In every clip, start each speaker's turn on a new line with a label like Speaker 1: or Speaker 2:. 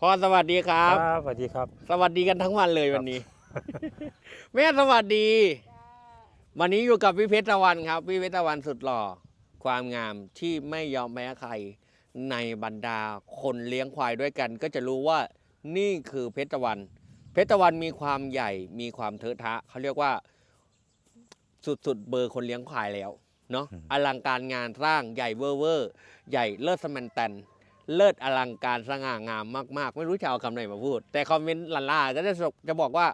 Speaker 1: พ่อสวัสดีครับ
Speaker 2: ครับ สวัสดีครับ
Speaker 1: สวัสดีกันทั้งวันเลย
Speaker 2: ครับ
Speaker 1: วันนี้ แม่สวัสดี วันนี้อยู่กับพี่เพชรตะวันครับพี่เพชรตะวันสุดหล่อ ความงามที่ไม่ยอมแพ้ใครในบรรดาคนเลี้ยงควายด้วยกัน ก็จะรู้ว่านี่คือเพชรตะวัน เพชรตะวันมีความใหญ่มีความเทอะทะเขาเรียกว่า สุดๆเบอร์คนเลี้ยงควายแล้วเนาะ
Speaker 2: อืม
Speaker 1: อลังการงานสร้างใหญ่เวอร์เวอร์ ใหญ่เลิศสแมนแตน เลิศอลังการสง่างามมาก ๆ ไม่รู้จะเอาคำไหนมาพูด แต่คอมเมนต์ล่าๆก็จะจะบอกว่า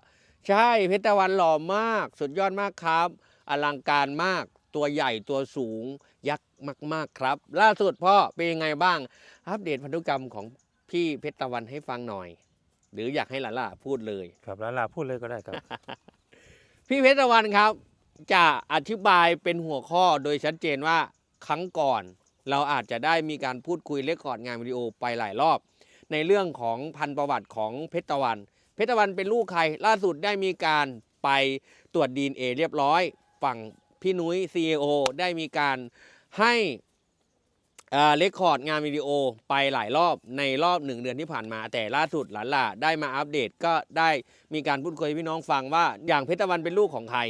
Speaker 1: ใช่เพชรตะวันหล่อมาก สุดยอดมากครับ อลังการมากตัวใหญ่ตัวสูงยักษ์มาก ๆ ครับ ล่าสุดพ่อเป็นยังไงบ้าง อัปเดตพันธุกรรมของพี่เพชรตะวันให้ฟังหน่อย หรืออยากให้ล่าๆพูดเลย
Speaker 2: ครับแล้วลาพูดเลยก็ได้ครับ
Speaker 1: พี่เพชรตะวันครับ จะอธิบายเป็นหัวข้อโดยชัดเจนว่าครั้งก่อน เราอาจจะได้มีการพูดคุยเลคคอร์ดงานวิดีโอไปหลายรอบ ในเรื่องของพันประวัติของเพชรตะวัน เพชรตะวันเป็นลูกใครล่าสุดได้มีการไปตรวจดีเอเรียบร้อย ฝั่งพี่นุ้ย CEO ได้มีการให้เลคคอร์ดงานวิดีโอไปหลายรอบในรอบหนึ่งเดือนที่ผ่านมา แต่ล่าสุดหลานล่ะได้มาอัปเดตก็ได้มีการพูดคุยพี่น้องฟังว่า อย่างเพชรตะวันเป็นลูกของใคร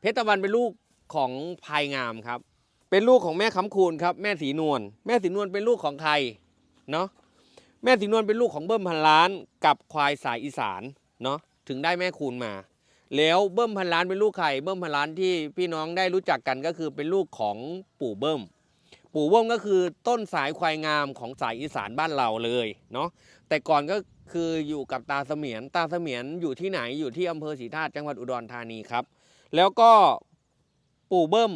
Speaker 1: เพชรตะวันเป็นลูกของภายงามครับ เป็นลูกของแม่คำคูณครับ แม่สีนวลแม่สีนวลเป็นลูกของใครเนาะแม่สีนวลเป็นลูกของเบิ้มพันล้านกับควายสายอีสานเนาะถึงได้แม่คูณมา แล้วเบิ้มพันล้านเป็นลูกใครเบิ้มพันล้านที่พี่น้องได้รู้จักกันก็คือเป็นลูกของปู่เบิ้มปู่เบิ้มก็คือต้นสายควายงามของสายอีสานบ้านเราเลยเนาะแต่ก่อนก็คืออยู่กับตาเสมียนตาเสมียนอยู่ที่ไหนอยู่ที่อำเภอศรีธาตุจังหวัดอุดรธานีครับ แล้วก็ปู่เบิ้ม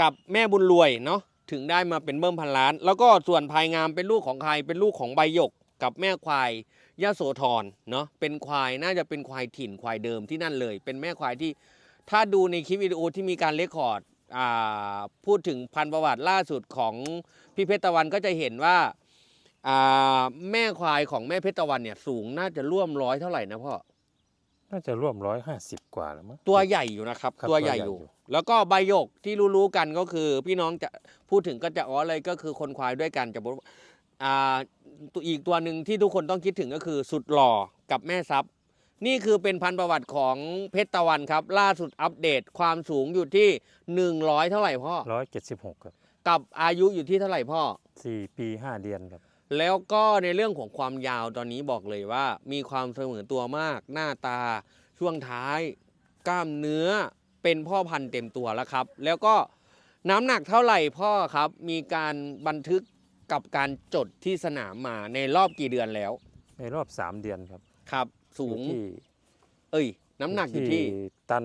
Speaker 1: กับแม่บุญรวยเนาะถึงได้มาเป็นเบิ้มพันล้าน แล้วก็ส่วนภายงามเป็นลูกของใครเป็นลูกของใบหยก กับแม่ควายยะโสธรเนาะเป็นควายน่าจะเป็นควายถิ่นควายเดิมที่นั่นเลย เป็นแม่ควายที่ ถ้าดูในคลิปวิดีโอที่มีการเลคคอร์ดพูดถึงพันประวัติล่าสุดของพี่เพชรตะวันก็จะเห็นว่าแม่ควายของแม่เพชรตะวันเนี่ยสูงน่าจะร่วมร้อยเท่าไหร่นะพ่อ
Speaker 2: น่าจะร่วมร้อยห้าสิบกว่าแล้วมั้ง
Speaker 1: ตัวใหญ่อยู่นะครับ
Speaker 2: ครับ
Speaker 1: ตัวใหญ่
Speaker 2: ตัวใหญ่
Speaker 1: อยู่
Speaker 2: อยู่
Speaker 1: แล้วก็ใบหยกที่รู้ๆกันก็คือ พี่น้องจะพูดถึงก็จะอ๋อเลยก็คือคนควายด้วยกันจะบอกว่าอ่าตัวอีกตัวหนึ่งที่ทุกคนต้องคิดถึงก็คือสุดหล่อกับแม่ซับนี่คือเป็นพันธุ์ประวัติของเพชรตะวันครับ ล่าสุดอัปเดตความสูงอยู่ที่ 100 เท่าไหร่พ่อ
Speaker 2: ร้อยเจ็ดสิบหกครับ
Speaker 1: กับอายุอยู่ที่เท่าไหร่พ่อ
Speaker 2: สี่ปีห้าเดือนครับ
Speaker 1: แล้วก็ในเรื่องของความยาวตอนนี้บอกเลยว่า มีความเสมอตัวมาก หน้าตา ช่วงท้าย กล้ามเนื้อเป็นพ่อพันธุ์เต็มตัวแล้วครับ แล้วก็น้ำหนักเท่าไหร่พ่อครับ มีการบันทึกกับการจดที่สนามมาในรอบกี่เดือนแล้ว
Speaker 2: ในรอบสามเดือนครับ
Speaker 1: ครับ สู
Speaker 2: อยู่
Speaker 1: ง
Speaker 2: ที่
Speaker 1: เอ้ย น้ำหนักอยู่ที่
Speaker 2: ตัน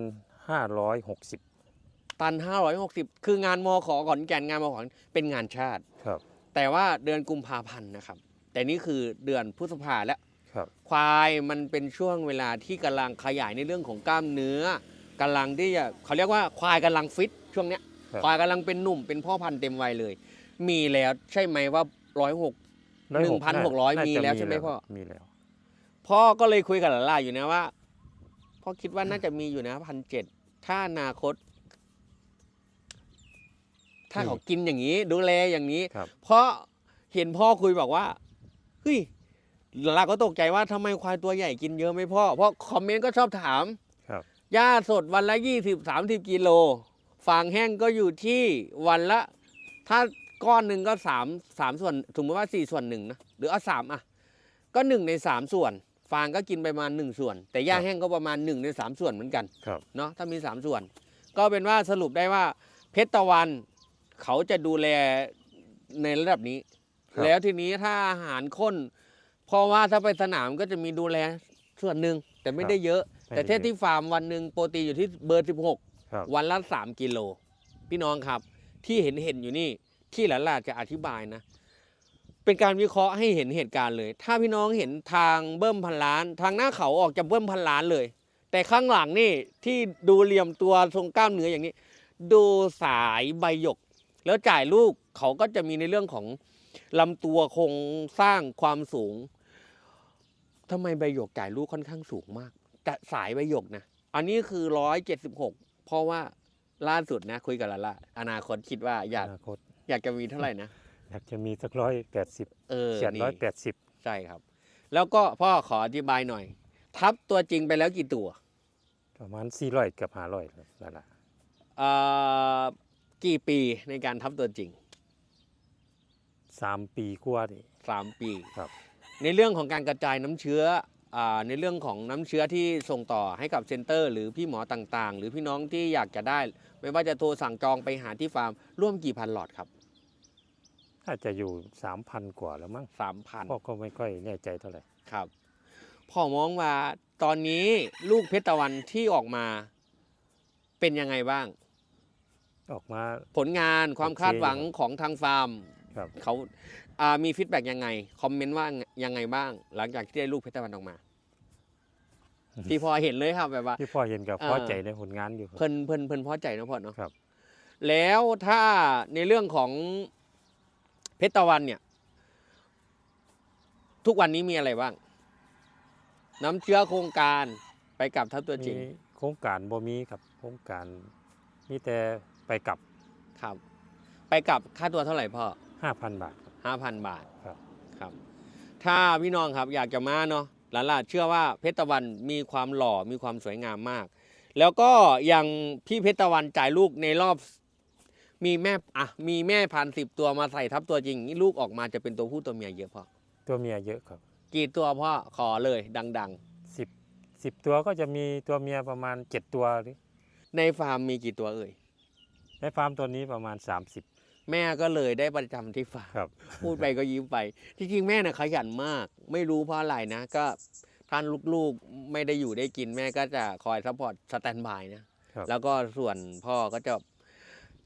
Speaker 2: ห้าร้อยหกสิบ
Speaker 1: ตัน 560 คืองานมอขอขอนแก่นงานมอขอนเป็นงานชาติ
Speaker 2: ครับ
Speaker 1: แต่ว่าเดือนกุมภาพันธ์นะครับ แต่นี่คือเดือนพฤษภาแล้ว
Speaker 2: ครับ
Speaker 1: ควายมันเป็นช่วงเวลาที่กำลังขยายในเรื่องของกล้ามเนื้อกำลังที่จะเขาเรียกว่าควายกำลังฟิตช่วงเนี้ย
Speaker 2: ครับ
Speaker 1: ควายกำลังเป็นหนุ่มเป็นพ่อพันธุ์เต็มวัยเลย มีแล้วใช่ไหมว่าร้อยหก
Speaker 2: 1,600
Speaker 1: 1,600มีแล้วใช่ไหม
Speaker 2: แล้ว
Speaker 1: พ่อ
Speaker 2: มีแล้ว
Speaker 1: พ่อก็เลยคุยกับหลานๆอยู่นะว่าพ่อคิดว่าน่าจะมีอยู่นะพันเจ็ดถ้าอนาคต ถ้าเขากินอย่างนี้ ดูแลอย่างนี้
Speaker 2: ครับ
Speaker 1: เพราะเห็นพ่อคุยบอกว่าเฮ้ยเราก็ตกใจว่าทำไมควายตัวใหญ่กินเยอะไหม่พ่อเพราะคอมเมนต์ก็ชอบถาม
Speaker 2: ครับ
Speaker 1: หญ้าสดวันละยี่สิบสามสิบกิโลฟางแห้งก็อยู่ที่วันละ ถ้าก้อนหนึ่งก็สามสามส่วนสมมติว่าสี่ส่วนหนึ่งนะหรือเอาสามอะ ก็หนึ่งในสามส่วน ฟางก็กินไปประมาณหนึ่งส่วน แต่หญ้าแห้งก็ประมาณหนึ่งในสามส่วนเหมือนกัน
Speaker 2: ครับ
Speaker 1: เนาะถ้ามีสามส่วน ก็เป็นว่าสรุปได้ว่าเพชรตะวัน เขาจะดูแลในระดับนี้
Speaker 2: ครับ
Speaker 1: แล้วทีนี้ถ้าอาหารข้น เพราะว่าถ้าไปสนามก็จะมีดูแลส่วนหนึ่งแต่ไม่ได้เยอะ
Speaker 2: ไม่
Speaker 1: แต่
Speaker 2: ได้
Speaker 1: เทศที่ฟาร์มวันหนึ่งโปรตีนอยู่ที่เบอร์
Speaker 2: ครับ
Speaker 1: 16 วันละ 3 กิโล พี่น้องครับ ที่เห็นเห็นอยู่นี่ที่หลานลาจะอธิบายนะ เป็นการวิเคราะห์ให้เห็นเหตุการณ์เลย ถ้าพี่น้องเห็นทางเบิ้มพันล้าน ทางหน้าเขาออกจะเบิ้มพันล้านเลย แต่ข้างหลังนี่ที่ดูเหลี่ยมตัวทรงกล้ามเนื้ออย่างนี้ ดูสายใบหยก แล้วจ่ายลูกเขาก็จะมีในเรื่องของลำตัวโครงสร้างความสูงทำไมใบหยกจ่ายลูกค่อนข้างสูงมาก แต่สายใบหยกนะ อันนี้คือร้อยเจ็ดสิบหกเพราะว่าล่าสุดนะ คุยกับลาล่าอนาคตคิดว่าอยาก
Speaker 2: อนาคต
Speaker 1: อยากจะมีเท่าไหร่นะ
Speaker 2: อยากจะมีสักร้อยแปดสิบ
Speaker 1: เออ
Speaker 2: เฉียด
Speaker 1: นี่
Speaker 2: ร้อยแปดสิบ
Speaker 1: ใช่ครับ แล้วก็พ่อขออธิบายหน่อย ทับตัวจริงไปแล้วกี่ตัว
Speaker 2: ประมาณสี่ร้อยเกือบห้าร้อยแล้วล่ะ
Speaker 1: เอ่อ กี่ปีในการทับตัวจริง
Speaker 2: สามปีกว่านี่
Speaker 1: สามปี
Speaker 2: ครับ
Speaker 1: ในเรื่องของการกระจายน้ำเชื้ออาในเรื่องของน้ำเชื้อที่ส่งต่อให้กับเซ็นเตอร์ หรือพี่หมอต่างๆ หรือพี่น้องที่อยากจะได้ ไม่ว่าจะโทรสั่งจองไปหาที่ฟาร์มร่วมกี่พันหลอดครับ
Speaker 2: ถ้าจะอยู่สามพันกว่าแล้วมั้ง
Speaker 1: สามพัน
Speaker 2: พ่อก็ไม่ค่อยแน่ใจเท่าไหร่
Speaker 1: ครับพ่อมองว่าตอนนี้ลูกเพชรตะวันที่ออกมาเป็นยังไงบ้าง
Speaker 2: ออกมา
Speaker 1: ผลงานความ
Speaker 2: โอเค
Speaker 1: คาดหวังของทางฟาร์ม
Speaker 2: ครับ
Speaker 1: เขาอ่ามีฟีดแบ็กยังไง คอมเมนต์ว่ายังไงบ้าง หลังจากที่ได้ลูกเพชรตะวันออกมาพี่พอเห็นเลยครับแบบว่า
Speaker 2: ที่พ่อเห็นกับ
Speaker 1: เอ่อ
Speaker 2: พอใจในผลงานอยู่ครับ
Speaker 1: เพิ่นเพิ่นเพิ่นพอใจเนอะพ่อเนาะ
Speaker 2: ครับ
Speaker 1: แล้วถ้าในเรื่องของเพชรตะวันเนี่ย ทุกวันนี้มีอะไรบ้าง น้ำเชื้อโครงการไปกับทัพตัวจริง
Speaker 2: มีโครงการบ่มีครับโครงการมีแต่ ไปกลับ
Speaker 1: ครับ ไปกับค่าตัวเท่าไหร่พ่อ
Speaker 2: 5,000บาทครับ
Speaker 1: ห้าพันบาท
Speaker 2: ครับ
Speaker 1: ครับ ถ้าพี่น้องครับอยากจะมาเนาะหลานลาเชื่อว่าเพชรตะวันมีความหล่อมีความสวยงามมาก แล้วก็อย่างพี่เพชรตะวันจ่ายลูกในรอบ มีแม่อะมีแม่พันสิบตัวมาใส่ทับตัวจริงนี่ลูกออกมาจะเป็นตัวผู้ตัวเมียเยอะพ่อ
Speaker 2: ตัวเมียเยอะครับ
Speaker 1: กี่ตัวพ่อขอเลยดัง
Speaker 2: 10 10ตัวก็จะมีตัวเมียประมาณ7ตัวหรือ
Speaker 1: ๆ ในฟาร์มมีกี่ตัวเอ่ย
Speaker 2: ในฟาร์มตัวนี้ประมาณ 30
Speaker 1: แม่ก็เลยได้ประจำที่ฟาร์ม
Speaker 2: ครับ
Speaker 1: พูดไปก็ยิ้มไป ที่จริงแม่น่ะขยันมาก ไม่รู้เพราะอะไรนะ ก็ท่านลูกๆไม่ได้อยู่ได้กินแม่ก็จะคอยซัพพอร์ตสแตนบายนะ
Speaker 2: ครับ
Speaker 1: แล้วก็ส่วนพ่อก็จะ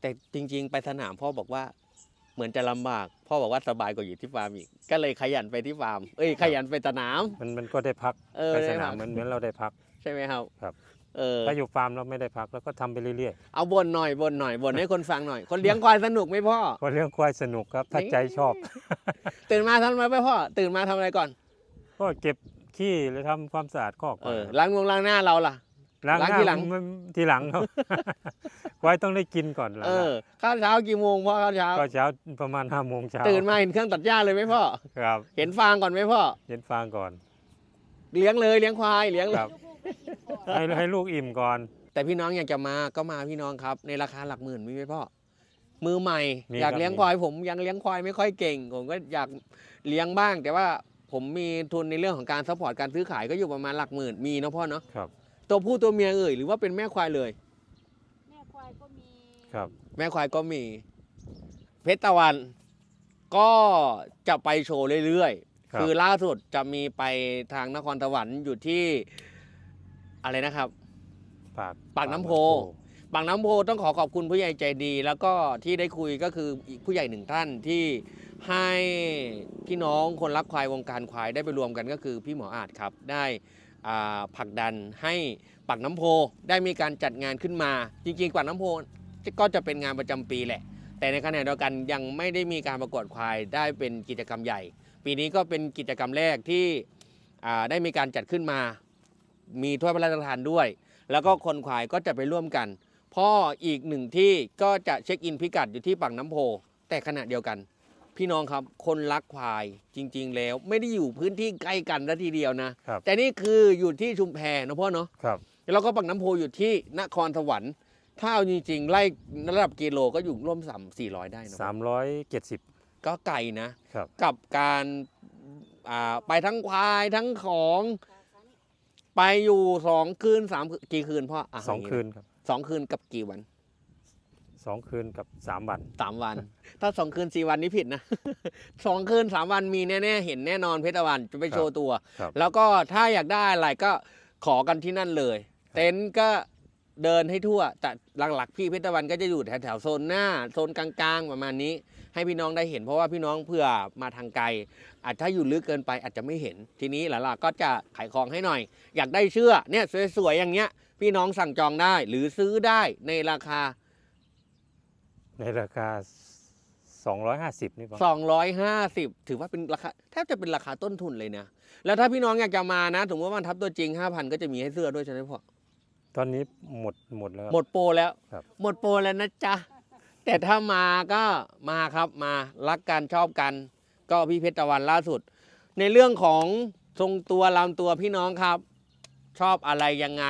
Speaker 1: แต่จริง ๆ ไปสนามพ่อบอกว่า เหมือนจะลำบาก พ่อบอกว่าสบายกว่าอยู่ที่ฟาร์มอีก ก็เลยขยันไปที่ฟาร์ม เอ้ยขยันไปสนาม
Speaker 2: มันมันก็ได้พัก
Speaker 1: เออ
Speaker 2: ไปส
Speaker 1: ได้
Speaker 2: นา
Speaker 1: พั
Speaker 2: ม
Speaker 1: ก
Speaker 2: เหมือนเหมือนเราได้พัก
Speaker 1: ใช่ไหมครับ
Speaker 2: ครับ
Speaker 1: เออ
Speaker 2: ถ้าอยู่ฟาร์มเราไม่ได้พักแล้วก็ทำไปเรื่อย
Speaker 1: เอาบ่นหน่อยบ่นหน่อยบ่นให้คนฟังหน่อย คนเลี้ยงควายสนุกไหมพ่อ
Speaker 2: ๆเพราะเรื่องควายสนุกครับ ถ้า
Speaker 1: นี่
Speaker 2: ใจชอบ
Speaker 1: ตื่นมาทำอะไรไปพ่อ ตื่นมาทำอะไรก่อน
Speaker 2: ก็เก็บขี้หรือทำความสะอาดคอก
Speaker 1: เอ
Speaker 2: ก่อน
Speaker 1: อล้างงวงล้างหน้าเราล่ะ
Speaker 2: ล้าง
Speaker 1: ล้าง
Speaker 2: น้า
Speaker 1: ทีหลัง
Speaker 2: มันทีหลังครับ ควายต้องได้กินก่อนล้าง
Speaker 1: เอ
Speaker 2: หน้า
Speaker 1: อข้าวเช้ากี่โมงพ่อข้าวเช้า
Speaker 2: ก็เช้าประมาณห้าโมงเช้า
Speaker 1: ตื่นมาเห็นเครื่องตัดหญ้าเลยไหมพ่อ
Speaker 2: ครับ
Speaker 1: เห็นฟางก่อนไหมพ่อ
Speaker 2: เย็นฟางก่อน
Speaker 1: เลี้ยงเลยเลี้ยงควายเลี้ยงเล
Speaker 2: ค
Speaker 1: ย
Speaker 2: รับ ให้ให้ลูกอิ่มก่อน
Speaker 1: แต่พี่น้องอยากจะมาก็มาพี่น้องครับ ในราคาหลักหมื่นมีไหมพ่อมือใหม่
Speaker 2: มี
Speaker 1: อยาก
Speaker 2: ครับ
Speaker 1: เลี้ยง
Speaker 2: มี
Speaker 1: ควายผมยังเลี้ยงควายไม่ค่อยเก่ง ผมก็อยากเลี้ยงบ้าง แต่ว่าผมมีทุนในเรื่องของการซัพพอร์ตการซื้อขายก็อยู่ประมาณหลักหมื่นมีเนาะพ่อเนาะ
Speaker 2: ครับ
Speaker 1: ตัวผู้ตัวเมียเอ่ยหรือว่าเป็นแม่ควายเลย
Speaker 3: แม่ควายก็มี
Speaker 2: ครับ
Speaker 1: แม่ควายก็มี เพชรตะวัน ก็จะไปโชว์เรื่อย
Speaker 2: ครับ
Speaker 1: ๆ คือล่าสุดจะมีไปทางนครสวรรค์อยู่ที่ อะไรนะครับ
Speaker 2: ปาก
Speaker 1: ปากน้ำโพบางน้ำโพต้องขอขอบคุณผู้ใหญ่ใจดี แล้วก็ที่ได้คุยก็คืออีกผู้ใหญ่หนึ่งท่านที่ให้พี่น้องคนรักควายวงการควายได้ไปรวมกันก็คือพี่หมออาจครับได้อ่าผลักดันให้ปากน้ำโพได้มีการจัดงานขึ้นมา จริงๆปากน้ำโพก็จะเป็นงานประจำปีแหละ แต่ในขณะเดียวกันยังไม่ได้มีการประกวดควายได้เป็นกิจกรรมใหญ่ ปีนี้ก็เป็นกิจกรรมแรกที่อ่าได้มีการจัดขึ้นมา มีถ้วยพระราชทานด้วย แล้วก็คนควายก็จะไปร่วมกัน พ่ออีกหนึ่งที่ก็จะเช็คอินพิกัดอยู่ที่ปากน้ำโพ แต่ขณะเดียวกัน พี่น้องครับคนรักควายจริง ๆ แล้ว ไม่ได้อยู่พื้นที่ใกล้กันซะทีเดียวนะ
Speaker 2: ครับ
Speaker 1: แต่นี่คืออยู่ที่ชุมแพนะพ่อเนาะ
Speaker 2: ครับ
Speaker 1: แล้วก็ปากน้ำโพอยู่ที่นครสวรรค์ ถ้าเอาจริงๆไล่ระดับกิโลก็อยู่ร่วมสามสี่ร้อยได้นะ
Speaker 2: สามร้อยเจ็ดสิบ
Speaker 1: ก็ไกลนะ
Speaker 2: ครับ
Speaker 1: กับการอ่าไปทั้งควายทั้งของ ไปอยู่สองคืนสามคืนกี่คืนพ่ออะ
Speaker 2: สอง
Speaker 1: ย่า
Speaker 2: คืนครับ
Speaker 1: สองคืนกับกี่วัน
Speaker 2: สองคืนกับสามวัน
Speaker 1: สามวัน ถ้าสองคืนสี่วันนี่ผิดนะ สองคืนสามวันมีแน่ๆเห็นแน่นอนเพชรตะวันจะไปโชว์ตัว
Speaker 2: ครับ
Speaker 1: แล้วก็ถ้าอยากได้อะไรก็ขอกันที่นั่นเลย เต็นท์ก็เดินให้ทั่ว แต่หลักๆพี่เพชรตะวันก็จะอยู่แถวๆโซนหน้าโซนกลางๆประมาณนี้ ให้พี่น้องได้เห็นเพราะว่าพี่น้องเพื่อมาทางไกล อาจถ้าอยู่ลึกเกินไปอาจจะไม่เห็น ทีนี้หลานๆก็จะขายของให้หน่อย อยากได้เชือกเนี่ยสวยๆอย่างเงี้ย พี่น้องสั่งจองได้หรือซื้อได้ในราคา
Speaker 2: ในราคาสองร้อยห้าสิบนี่ป่ะ
Speaker 1: 250 ถือว่าเป็นราคาแทบจะเป็นราคาต้นทุนเลยนะแล้วถ้าพี่น้องอยากจะมานะสมมติว่ามันทับตัวจริง 5,000 ก็จะมีให้เสื้อด้วยใช่ไหมพ่อ
Speaker 2: ตอนนี้หมดหมดแล้ว
Speaker 1: หมดโปรแล้ว
Speaker 2: ครับ
Speaker 1: หมดโปรแล้วนะจ๊ะ แต่ถ้ามาก็มาครับมารักกันชอบกัน ก็พี่เพชรตะวันล่าสุด ในเรื่องของทรงตัวลำตัวพี่น้องครับ ชอบอะไรยังไง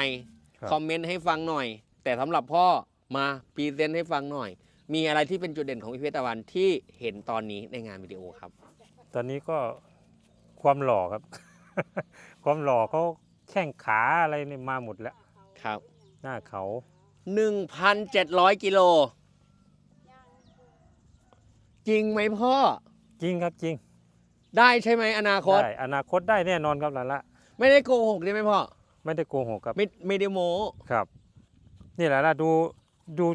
Speaker 2: ครับ
Speaker 1: คอมเมนต์ให้ฟังหน่อย แต่สำหรับพ่อมาพรีเซนต์ให้ฟังหน่อย มีอะไรที่เป็นจุดเด่นของพี่เพชรตะวันที่เห็นตอนนี้ในงานวิดีโอครับ
Speaker 2: ตอนนี้ก็ความหล่อครับ ความหล่อเขาแข้งขาอะไรนี่มาหมดแล้ว
Speaker 1: ครับ
Speaker 2: หน้าเขา
Speaker 1: 1,700 กิโล จริงไหมพ่อ
Speaker 2: จริงครับจริง
Speaker 1: ได้ใช่ไหมอนาคต
Speaker 2: ได้อนาคตได้แน่นอนครับหลานละ
Speaker 1: ไม่ได้โกหกใช่ไหมพ่อ
Speaker 2: ไม่ได้โกหกครับ
Speaker 1: ไม่ไม่ได้โม้
Speaker 2: ครับ นี่แหละนะดูดู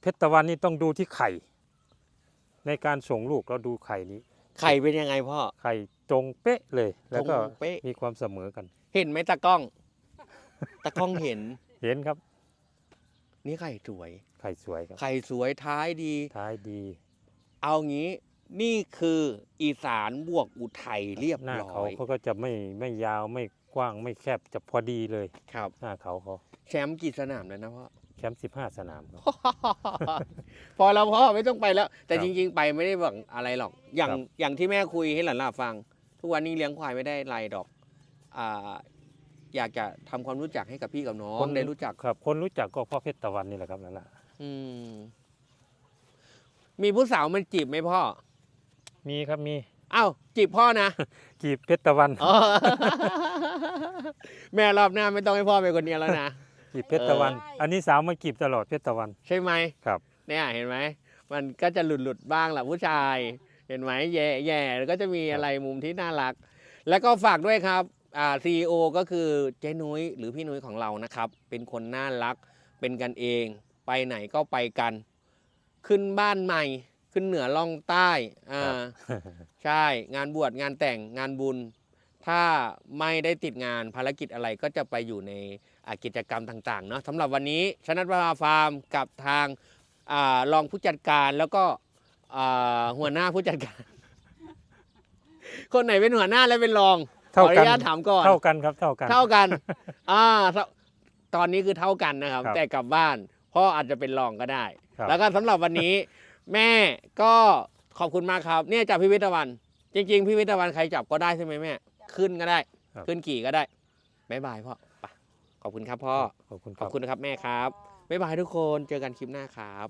Speaker 2: เพชรตะวันนี่ต้องดูที่ไข่ ในการส่งลูกเราดูไข่นี้
Speaker 1: ไข่เป็นยังไงพ่อ
Speaker 2: ไข่ตรงเป๊ะเลย แล้วก็
Speaker 1: ตรงเป๊ะ
Speaker 2: มีความเสมอกัน
Speaker 1: เห็นไหมตากล้อง ตากล้องเห็น
Speaker 2: เห็นครับ
Speaker 1: นี่ไข่สวย
Speaker 2: ไข่สวยครับ
Speaker 1: ไข่สวยท้ายดี
Speaker 2: ท้ายดี
Speaker 1: เอางี้นี่คืออีสานบวกอุทัยเรียบ
Speaker 2: หน้า
Speaker 1: ร้
Speaker 2: เขา
Speaker 1: อย
Speaker 2: เขาก็จะไม่ไม่ยาวไม่กว้างไม่แคบจะพอดีเลย
Speaker 1: ครับ
Speaker 2: หน้าเขาเขา
Speaker 1: แชมป์กี่สนามแล้วนะพ่อ
Speaker 2: แชมป์สิบห้าสนามครับ
Speaker 1: พอแล้วพ่อไม่ต้องไปแล้ว แต่
Speaker 2: ครับ
Speaker 1: จริง ๆ ไปไม่ได้หวังอะไรหรอก อย่าง
Speaker 2: ครับ
Speaker 1: อย่างที่แม่คุยให้หลานๆฟัง ทุกวันนี้เลี้ยงควายไม่ได้ไรดอกอ่าอยากจะทำความรู้จักให้กับพี่กับน้องได้รู้จัก
Speaker 2: ครับ คนรู้จักก็พ่อเพชรตะวันนี่แหละครับนั่นแหละ
Speaker 1: อืม มีผู้สาวมันจีบไหมพ่อ
Speaker 2: มีครับมี
Speaker 1: อ้าวจีบพ่อนะ
Speaker 2: กีบเพชรตะวัน
Speaker 1: อ๋อแม่รอบหน้าไม่ต้องให้พ่อไปคนเดียวแล้วนะ
Speaker 2: กีบเพชรตะวัน
Speaker 3: เออ
Speaker 2: อันนี้สาวมากีบตลอดเพชรตะวัน
Speaker 1: ใช่ไหม
Speaker 2: ครับ
Speaker 1: เนี่ยเห็นไหม มันก็จะหลุดหลุดๆบ้างแหละผู้ชาย เห็นไหมแย่แย่แล้วก็จะมีอะไรมุมที่น่ารัก แล้วก็ฝากด้วยครับอ่าซีอก็คือเจ๊นุ้ยหรือพี่นุ้ยของเรานะครับ เป็นคนน่ารัก เป็นกันเอง ไปไหนก็ไปกัน ขึ้นบ้านใหม่ ขึ้นเหนือล่องใต้อ่าใช่งานบวชงานแต่งงานบุญ ถ้าไม่ได้ติดงานภารกิจอะไรก็จะไปอยู่ในอ่ากิจกรรมต่างๆเนาะสำหรับวันนี้ชนะประภาฟาร์มกับทางอารองผู้จัดการแล้วก็อ่าหัวหน้าผู้จัดการ คนไหนเป็นหัวหน้าและเป็นรองข
Speaker 2: เท่า
Speaker 1: ออ
Speaker 2: กั
Speaker 1: นุ
Speaker 2: น
Speaker 1: ญาตถามก่อน
Speaker 2: เท่ากันครับเท่ากัน
Speaker 1: เท่ากัน อ่าเท่าตอนนี้คือเท่ากันนะครับ
Speaker 2: ครับ
Speaker 1: แต่กลับบ้าน พ่ออาจจะเป็นรองก็ได้
Speaker 2: ครับ
Speaker 1: แล้วก็สำหรับวันนี้ แม่ก็ขอบคุณมากครับ เนี่ยจับพี่วิทยาวันจริง ๆพี่วิทยาวันใครจับก็ได้ใช่ไหมแม่ ขึ้นก็ได้ขึ้นขี่ก็ได้บ๊ายบายพ่อไปขอบคุณครับพ่อ
Speaker 2: ขอบคุณค
Speaker 1: ข
Speaker 2: รั
Speaker 1: อบ บคุณนะครับแม่ครับบ๊ายบายทุกคนเจอกันคลิปหน้าครับ